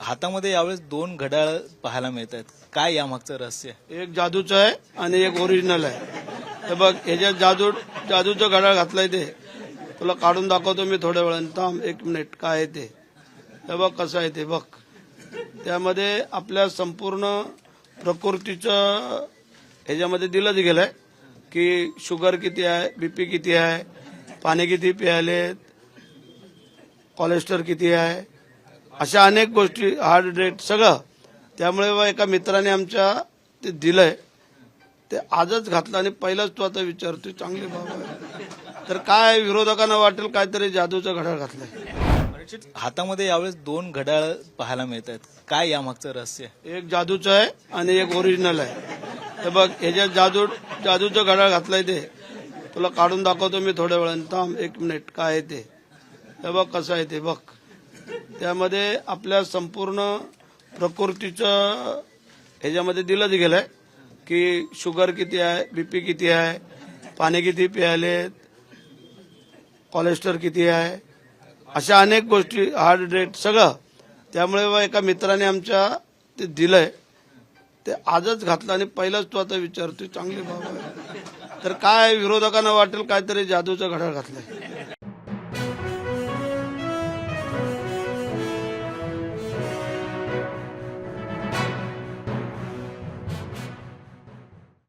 हातामध्ये यावेळेस दोन घड्याळ पाहायला मिळत आहेत काय यामागचं रहस्य? एक जादूचं आहे आणि एक ओरिजिनल आहे. हे बघ ह्याच्यात जादू जादूचं घड्याळ घातलंय ते तुला काढून दाखवतो मी थोड्या वेळाने. थांब एक मिनिट. काय आहे ते? हे बघ कसं आहे ते बघ. त्यामध्ये आपल्या संपूर्ण प्रकृतीचं ह्याच्यामध्ये दिलंच गेलंय की शुगर किती आहे बीपी किती आहे पाणी किती प्यायलेत कोलेस्ट्रॉल किती आहे अशा अनेक गोष्टी हार्ट रेट सगळं. त्यामुळे एका मित्राने आमच्या ते दिलंय. ते आजच घातलं आणि पहिलाच तो आता विचारतोय चांगले बाबा. तर काय विरोधकांना वाटेल काहीतरी जादूचं घड्याळ घातलंय? हातामध्ये यावेळेस दोन घड्याळ पाहायला मिळत आहेत काय यामागचं रहस्य? एक जादूचं आहे आणि एक ओरिजिनल आहे. हे बघ ह्याच्यात जादू जादूचं घड्याळ घातलंय ते तुला काढून दाखवतो मी थोड्या वेळाने. थांब एक मिनिट. काय आहे ते? बघ कसं आहे ते बघ. त्यामध्ये आपल्या संपूर्ण प्रकृतीचं ह्याच्यामध्ये दिलंच गेलंय की शुगर किती आहे बीपी किती आहे पाणी किती प्यायलेत कोलेस्ट्रॉल किती आहे अशा अनेक गोष्टी हार्ट रेट सगळं. त्यामुळे एका मित्राने आमच्या ते दिलंय. ते आजच घातलं आणि पहिलाच तो आता विचारतोय चांगली बाब आहे. तर काय विरोधकांना वाटेल काहीतरी जादूचं घडा घातलाय.